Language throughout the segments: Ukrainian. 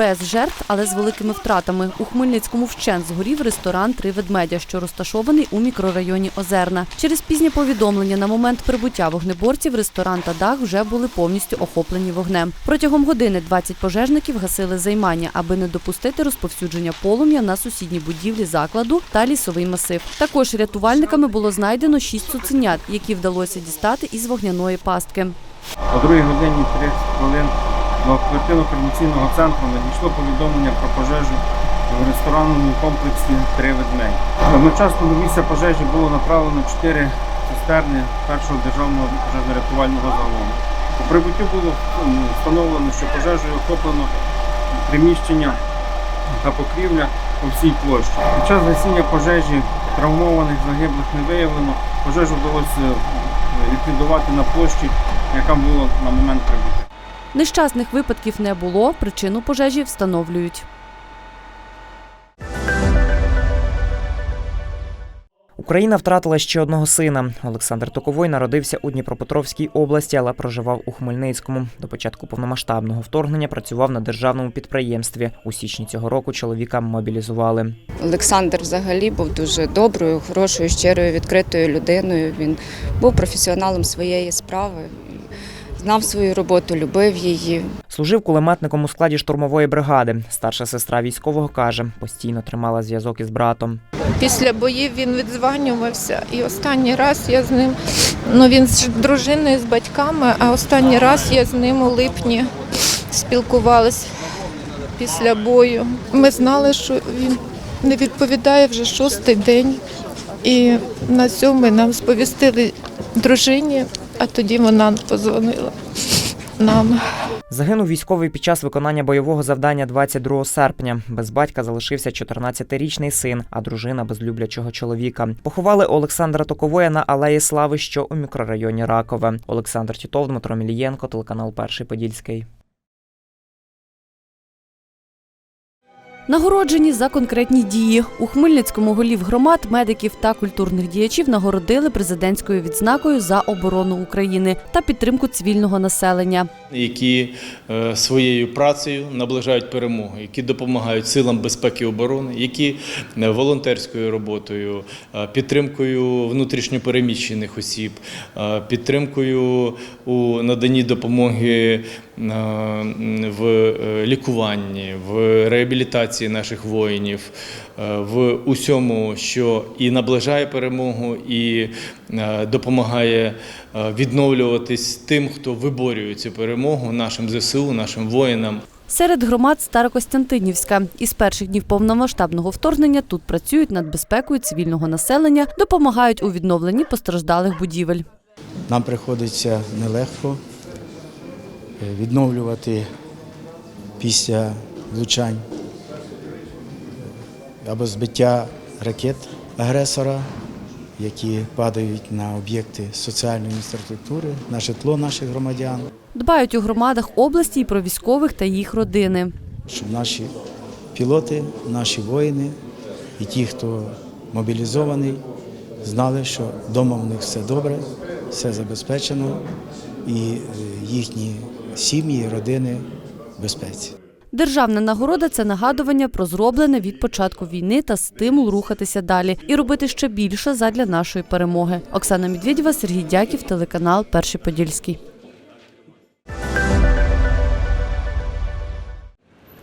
без жертв, але з великими втратами. У Хмельницькому вщент згорів ресторан Три ведмедя, що розташований у мікрорайоні Озерна. Через пізнє повідомлення на момент прибуття вогнеборців ресторан та дах вже були повністю охоплені вогнем. Протягом години 20 пожежників гасили займання, аби не допустити розповсюдження полум'я на сусідні будівлі закладу та лісовий масив. Також рятувальниками було знайдено шість цуценят, які вдалося дістати із вогняної пастки. О 2 годині 30 хвилин до оперативно-координаційного центру надійшло повідомлення про пожежу в ресторанному комплексі Три ведмедь. Одночасно до місця пожежі було направлено 4 цистерни першого державного пожежно-рятувального загону. У прибуттю було встановлено, що пожежею охоплено приміщення та покрівля по всій площі. Під час гасіння пожежі травмованих загиблих не виявлено. Пожежу вдалося ліквідувати на площі, яка була на момент прибуття. Нещасних випадків не було. Причину пожежі встановлюють. Україна втратила ще одного сина. Олександр Токовой народився у Дніпропетровській області, але проживав у Хмельницькому. До початку повномасштабного вторгнення працював на державному підприємстві. У січні цього року чоловіка мобілізували. Олександр взагалі був дуже доброю, хорошою, щирою, відкритою людиною. Він був професіоналом своєї справи, знав свою роботу, любив її. Служив кулеметником у складі штурмової бригади. Старша сестра військового каже, постійно тримала зв'язок із братом. Після боїв він відзванювався, і останній раз я з ним, ну він з дружиною, з батьками, а останній раз я з ним у липні спілкувалась після бою. Ми знали, що він не відповідає вже шостий день. І на сьомий нам сповістили дружині, а тоді вона позвонила нам. Загинув військовий під час виконання бойового завдання 22 серпня. Без батька залишився 14-річний син, а дружина без люблячого чоловіка. Поховали Олександра Токовоя на Алеї Слави, що у мікрорайоні Ракове. Олександр Тітов, Дмитро Мілієнко, телеканал Перший Подільський. Нагороджені за конкретні дії. У Хмельницькому голів громад, медиків та культурних діячів нагородили президентською відзнакою за оборону України та підтримку цивільного населення. які е, своєю працею наближають перемогу, які допомагають силам безпеки і оборони, які е, волонтерською роботою, е, підтримкою внутрішньопереміщених осіб, підтримкою у наданні допомоги в е, лікуванні, в реабілітації наших воїнів, е, в усьому, що і наближає перемогу, і е, допомагає відновлюватись тим, хто виборює цю перемогу, нашим ЗСУ, нашим воїнам. Серед громад Старокостянтинівська. Із перших днів повномасштабного вторгнення тут працюють над безпекою цивільного населення, допомагають у відновленні постраждалих будівель. Нам приходиться нелегко відновлювати після влучань або збиття ракет агресора, які падають на об'єкти соціальної інфраструктури, на житло наших громадян, Дбають у громадах області і про військових та їх родини. щоб наші пілоти, наші воїни і ті, хто мобілізований, знали, що вдома в них все добре, все забезпечено і е, їхні сім'ї, родини в безпеці. Державна нагорода це нагадування про зроблене від початку війни та стимул рухатися далі і робити ще більше задля нашої перемоги. Оксана Медведєва, Сергій Дяків, телеканал Перший Подільський.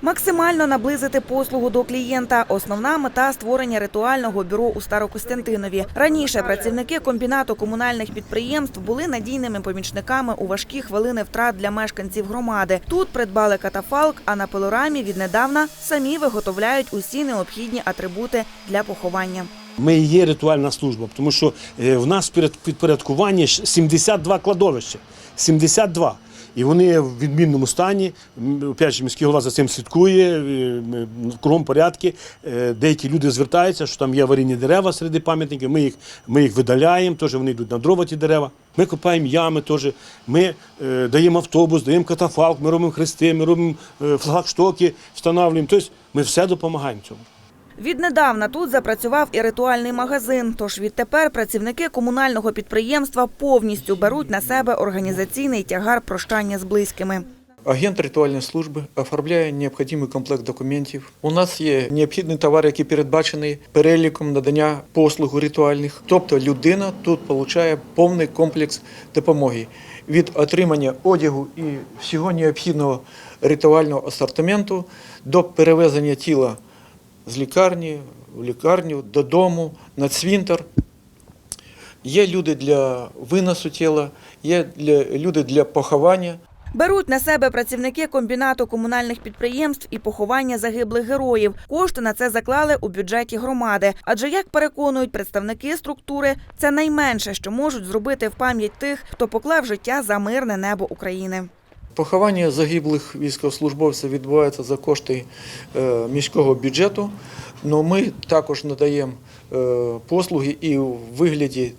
Максимально наблизити послугу до клієнта – основна мета створення ритуального бюро у Старокостянтинові. Раніше працівники комбінату комунальних підприємств були надійними помічниками у важкі хвилини втрат для мешканців громади. Тут придбали катафалк, а на пилорамі віднедавна самі виготовляють усі необхідні атрибути для поховання. Ми є ритуальна служба, тому що е, в нас ж 72 кладовища. 72. І вони в відмінному стані. Опять же, міський голова за цим слідкує, е, в кругом порядку. Е, Деякі люди звертаються, що там є аварійні дерева серед пам'ятників. Ми їх, ми їх видаляємо, теж вони йдуть на дрова ті дерева. Ми копаємо ями теж. Ми е, даємо автобус, даємо катафалк, ми робимо хрести, ми робимо е, флагштоки, встановлюємо. Тобто ми все допомагаємо цьому. Віднедавна тут запрацював і ритуальний магазин. Тож відтепер працівники комунального підприємства повністю беруть на себе організаційний тягар прощання з близькими. Агент ритуальної служби оформляє необхідний комплект документів. У нас є необхідний товар, який передбачений переліком надання послуг ритуальних. Тобто людина тут отримує повний комплекс допомоги від отримання одягу і всього необхідного ритуального асортименту до перевезення тіла з лікарні в лікарню, додому, на цвинтар. Є люди для виносу тіла, є для, люди для поховання. Беруть на себе працівники комбінату комунальних підприємств і поховання загиблих героїв. Кошти на це заклали у бюджеті громади. Адже, як переконують представники структури, це найменше, що можуть зробити в пам'ять тих, хто поклав життя за мирне небо України. Поховання загиблих військовослужбовців відбувається за кошти е, міського бюджету. але ми також надаємо е, послуги і в вигляді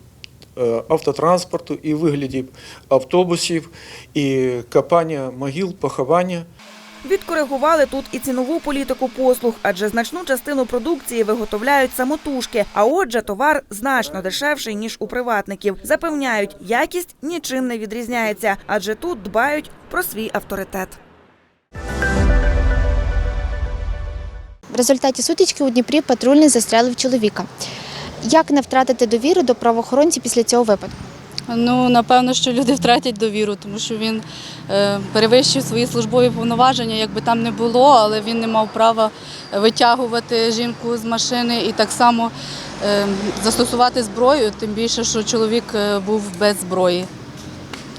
е, автотранспорту, і в вигляді автобусів, і копання могил, поховання. Відкоригували тут і цінову політику послуг, адже значну частину продукції виготовляють самотужки. А отже, товар значно дешевший ніж у приватників. Запевняють, якість нічим не відрізняється, адже тут дбають про свій авторитет. В результаті сутички у Дніпрі патрульний застрелив чоловіка. Як не втратити довіру до правоохоронців після цього випадку? Ну, напевно, що люди втратять довіру, тому що він е, перевищив свої службові повноваження, якби там не було, але він не мав права витягувати жінку з машини і так само е, застосувати зброю, тим більше, що чоловік е, був без зброї.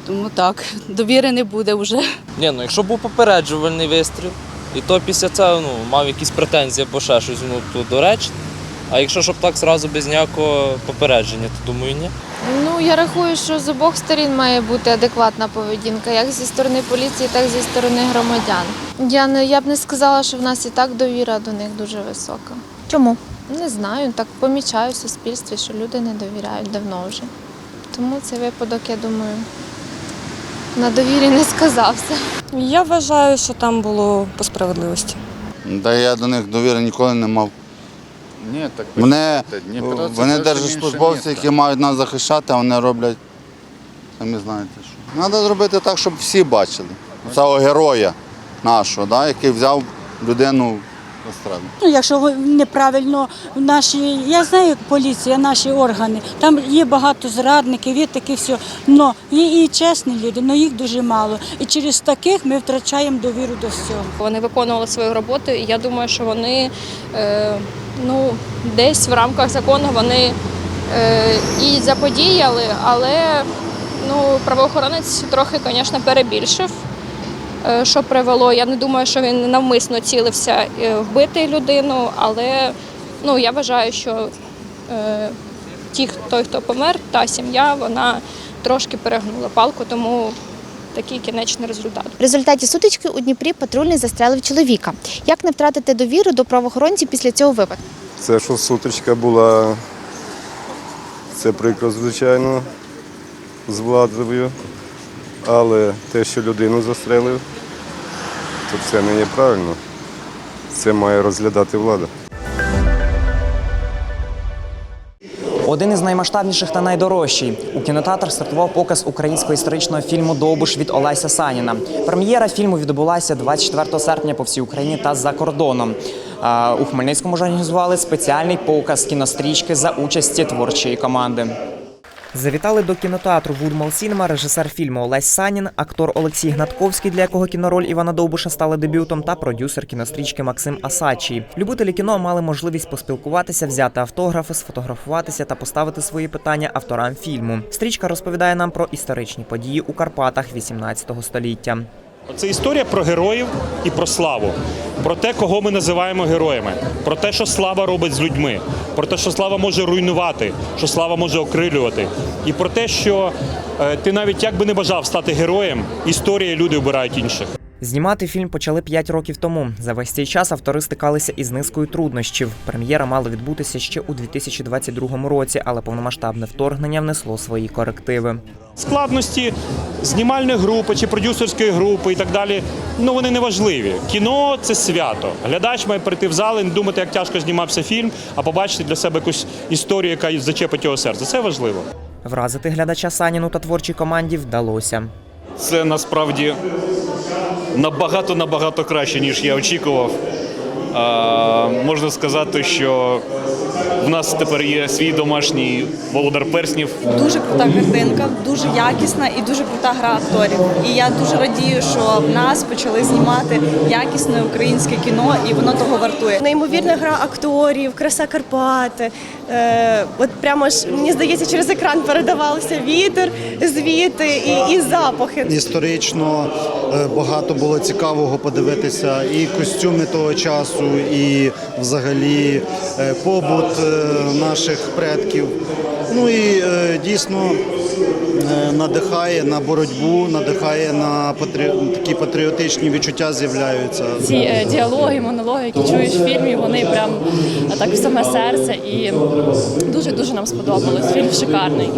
Тому так, довіри не буде вже. Ні, ну якщо був попереджувальний вистріл, і то після цього ну, мав якісь претензії або ще щось, ну то доречно. А якщо щоб так зразу без ніякого попередження, то думаю, ні. Ну я рахую, що з обох сторін має бути адекватна поведінка, як зі сторони поліції, так і зі сторони громадян. Я не я б не сказала, що в нас і так довіра до них дуже висока. Чому? Не знаю, так помічаю в суспільстві, що люди не довіряють давно вже. Тому цей випадок, я думаю, на довірі не сказався. Я вважаю, що там було по справедливості. Да я до них довіри ніколи не мав. Ні, так Мене, Дніпро це вони зовсім держслужбовці, інше які мають нас захищати, а вони роблять, самі знаєте що. Треба зробити так, щоб всі бачили. Цього героя нашого, да, який взяв людину застрелив. Ну, якщо ви неправильно наші, я знаю, як поліція, наші органи, там є багато зрадників, є таке все. Но є і чесні люди, але їх дуже мало. І через таких ми втрачаємо довіру до всього. Вони виконували свою роботу, і я думаю, що вони е, ну, десь в рамках закону вони е, і заподіяли, але ну, правоохоронець трохи, звісно, перебільшив. е, Що привело, я не думаю, що він навмисно цілився е, вбити людину, але ну, я вважаю, що е, ті, той, хто помер, та сім'я, вона трошки перегнула палку, тому такий кінечний результат. В результаті сутички у Дніпрі патрульний застрелив чоловіка. Як не втратити довіру до правоохоронців після цього випадку? Це що сутичка була, це прикро, звичайно, з владою. Але те, що людину застрелив, то це не є правильно. Це має розглядати влада. Один із наймасштабніших та найдорожчий. У кінотеатрах стартував показ українського історичного фільму Довбуш від Олеся Саніна. Прем'єра фільму відбулася 24 серпня по всій Україні та за кордоном. У Хмельницькому ж організували спеціальний показ кінострічки за участі творчої команди. Завітали до кінотеатру Вудмал Сінема режисер фільму Олесь Санін, актор Олексій Гнатковський, для якого кінороль Івана Довбуша стала дебютом, та продюсер кінострічки Максим Асачій. Любителі кіно мали можливість поспілкуватися, взяти автографи, сфотографуватися та поставити свої питання авторам фільму. Стрічка розповідає нам про історичні події у Карпатах 18 століття. Це історія про героїв і про славу, про те, кого ми називаємо героями, про те, що слава робить з людьми, про те, що слава може руйнувати, що слава може окрилювати, і про те, що е, ти навіть як би не бажав стати героєм, історія люди обирають інших. Знімати фільм почали 5 років тому. За весь цей час автори стикалися із низкою труднощів. Прем'єра мала відбутися ще у 2022 році, але повномасштабне вторгнення внесло свої корективи. Складності знімальної групи чи продюсерської групи і так далі. Ну вони не важливі. Кіно це свято. Глядач має прийти в зал і не думати, як тяжко знімався фільм, а побачити для себе якусь історію, яка зачепить його серце. Це важливо. Вразити глядача Саніну та творчій команді вдалося. Це насправді набагато набагато краще, ніж я очікував. Можна сказати, що в нас тепер є свій домашній володар перснів. Дуже крута картинка, дуже якісна і дуже крута гра акторів. І я дуже радію, що в нас почали знімати якісне українське кіно, і воно того вартує. Неймовірна гра акторів, краса Карпати. Е, от прямо ж мені здається, через екран передавався вітер, звіти і, і запахи. Історично е, багато було цікавого подивитися і костюми того часу, і взагалі е, побут е, наших предків. Ну і е, дійсно е, надихає на боротьбу, надихає на патрі- такі патріотичні відчуття з'являються. Ці е, діалоги, монологи, які чуєш в фільмі, вони прям так в саме серце і дуже дуже нам сподобалось. Фільм шикарний.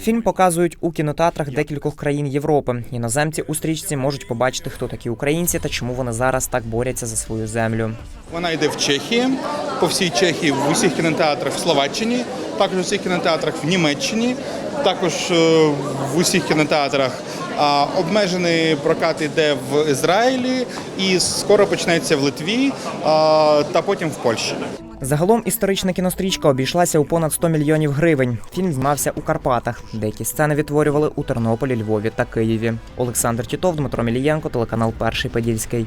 Фільм показують у кінотеатрах декількох країн Європи. Іноземці у стрічці можуть побачити, хто такі українці та чому вони зараз так борються за свою землю. Вона йде в Чехії, по всій Чехії, в усіх кінотеатрах в Словаччині, також в усіх кінотеатрах в Німеччині, також е, в усіх кінотеатрах. А обмежений прокат йде в Ізраїлі і скоро почнеться в Литві а, та потім в Польщі. Загалом історична кінострічка обійшлася у понад 100 мільйонів гривень. Фільм знімався у Карпатах. Деякі сцени відтворювали у Тернополі, Львові та Києві. Олександр Тітов, Дмитро Мілієнко, телеканал Перший Подільський.